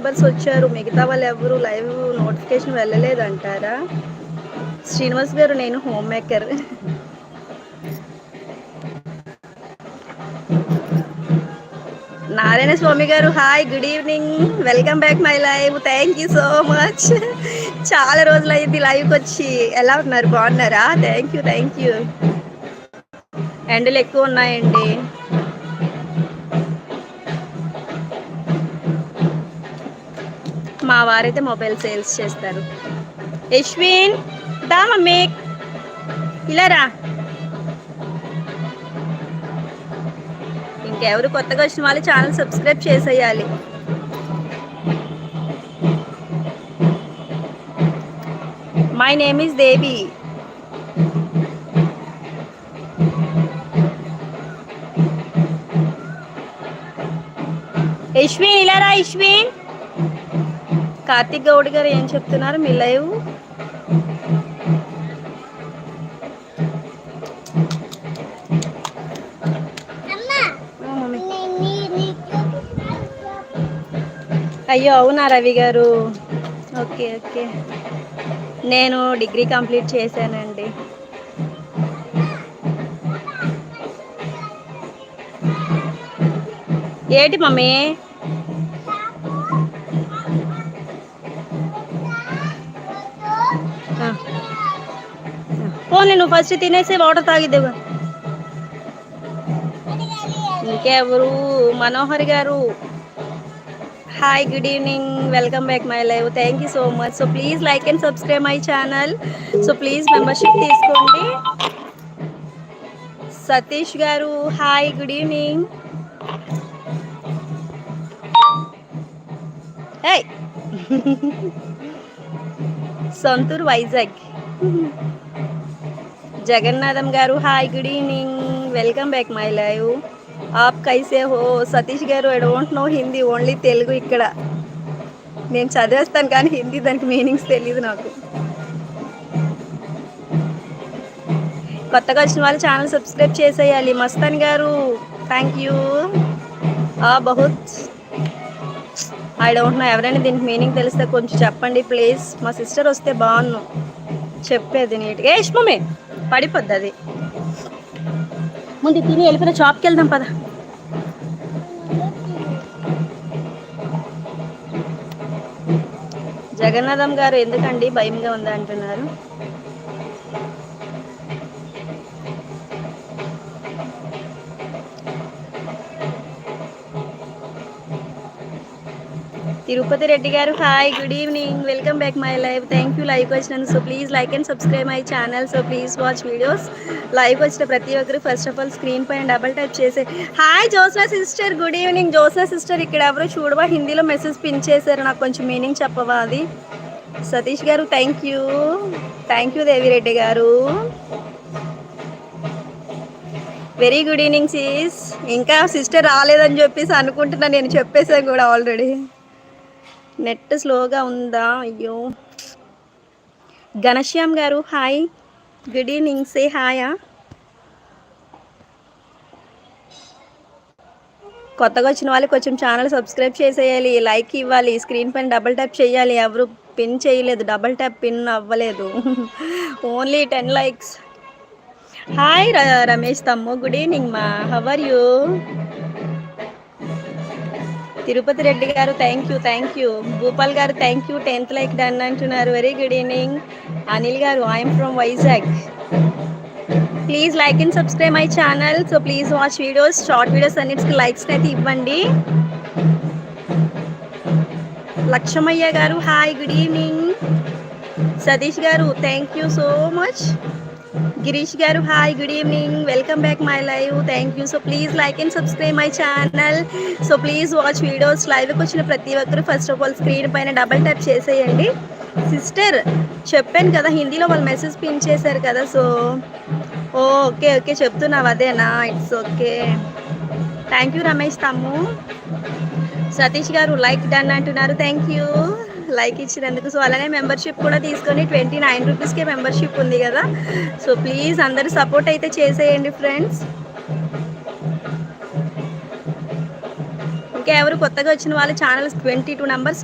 Members వచ్చారు మిగతా వాళ్ళు ఎవరు లైవ్ నోటిఫికేషన్ వెళ్ళలేదంటారా? శ్రీనివాస్ గారు నేను home maker. Narayana Swamy garu hi good evening. Welcome back my live. Thank you so much. చాలా రోజులు అయింది లైవ్కి వచ్చి. ఎలా ఉన్నారు? బాగున్నారా? Thank you thank you. ఎండలు ఎక్కువ ఉన్నాయండి. మా వారైతే మొబైల్ సేల్స్ చేస్తారు. యశ్విన్ దా మమ్మీ. ఇలా రా. ఇంకెవరు కొత్తగా వచ్చిన వాళ్ళు ఛానల్ సబ్స్క్రైబ్ చేసేయాలి. My name is Devi Yashwin ఇలా రా యశ్విన్. కార్తిక్ గౌడ్ గారు ఏం చెప్తున్నారు? మీ లైవ్? అయ్యో అవునా రవి గారు? Okay okay. నేను డిగ్రీ కంప్లీట్ చేశానండి. ఏంటి మమ్మీ? పోనీ నువ్వు ఫస్ట్ తినేసి వాటర్ తాగిద్దేవా ఇంకెవరు Manohar garu hi good evening welcome back my live thank you so much so please like and subscribe my channel so please membership తీసుకోండి. సతీష్ గారు హాయ్ గుడ్ ఈవినింగ్ ఏయ్ సొంతూరు Vizag. Jagannatham garu. Hi good evening welcome back my live ఆప్ కైసే హో Satish garu I don't know Hindi only Telugu ఇక్కడ. నేను చదివేస్తాను కానీ హిందీ దానికి మీనింగ్స్ తెలియదు నాకు. కొత్తగా వచ్చిన వాళ్ళు ఛానల్ సబ్స్క్రైబ్ చేసేయాలి. మస్తాన్ గారు థ్యాంక్ యూ ఆ బహుత్. ఐ డోంట్ నో ఎవరైనా దీనికి మీనింగ్ తెలిస్తే కొంచెం చెప్పండి ప్లీజ్ మా సిస్టర్ వస్తే బాగున్నాను చెప్పేది నీట్గా. ఏ పడిపోద్ది అది. ముందు తిని వెళ్ళిపోయిన షాప్కి వెళ్దాం పద. జగన్నాథం గారు ఎందుకండి భయంగా ఉందా అంటున్నారు Tirupati Reddy garu hi good evening welcome back my live thank you live వచ్చినందుకు. So please like and subscribe my channel so please watch videos live వచ్చిన ప్రతి ఒక్కరు ఫస్ట్ ఆఫ్ ఆల్ స్క్రీన్ పైన డబల్ టైప్ చేసే hi Josna sister good evening Josna sister ఇక్కడ ఎవరు చూడవా? హిందీలో మెసేజ్ పిన్ చేశారు. నాకు కొంచెం మీనింగ్ చెప్పవా అది? Satish garu thank you thank you Devireddy garu. Very good evening sis ఇంకా సిస్టర్ రాలేదని చెప్పేసి అనుకుంటున్నా. నేను చెప్పేసాను కూడా ఆల్రెడీ నెట్ స్లోగా ఉందా? అయ్యో. ఘనశ్యామ్ గారు హాయ్. Good evening. సే హాయా. కొత్తగా వచ్చిన వాళ్ళు కొంచెం ఛానల్ సబ్స్క్రైబ్ చేసేయాలి లైక్ ఇవ్వాలి స్క్రీన్ పైన డబుల్ ట్యాప్ చేయాలి. ఎవరు పిన్ చేయలేదు డబుల్ ట్యాప్ పిన్ అవ్వలేదు. Only ten likes. Hi Ramesh తమ్ము గుడ్ ఈవినింగ్ మా. How are you? Tirupati Reddy garu thank you thank you Bhupal garu thank you tenth like done అంటున్నారు. Very good evening Anil garu I'm from Vizag please like and subscribe my channel so please watch videos short videos అన్నిటికి likes అయితే ఇవ్వండి. Lakshmaiah garu hi good evening Satish garu thank you so much Girish garu hi good evening. Welcome back my live. Thank you. So please like and subscribe my channel. So please watch videos. లైవ్కి వచ్చిన ప్రతి ఒక్కరు first of all screen పైన double tap చేసేయండి. Sister చెప్పాను కదా హిందీలో వాళ్ళు మెసేజ్ పిన్ చేశారు కదా సో ఓకే ఓకే చెప్తున్నావు అదేనా it's okay. Thank you Ramesh thumb. Satish garu like done అంటున్నారు. Thank you. లైక్ ఇచ్చినందుకు. సో అలానే మెంబర్షిప్ కూడా తీసుకొని ట్వంటీ నైన్ రూపీస్కే మెంబర్షిప్ ఉంది కదా. సో ప్లీజ్ అందరూ సపోర్ట్ అయితే చేసేయండి ఫ్రెండ్స్. ఇంకా ఎవరు కొత్తగా వచ్చిన వాళ్ళు ఛానల్స్ ట్వంటీ టూ నెంబర్స్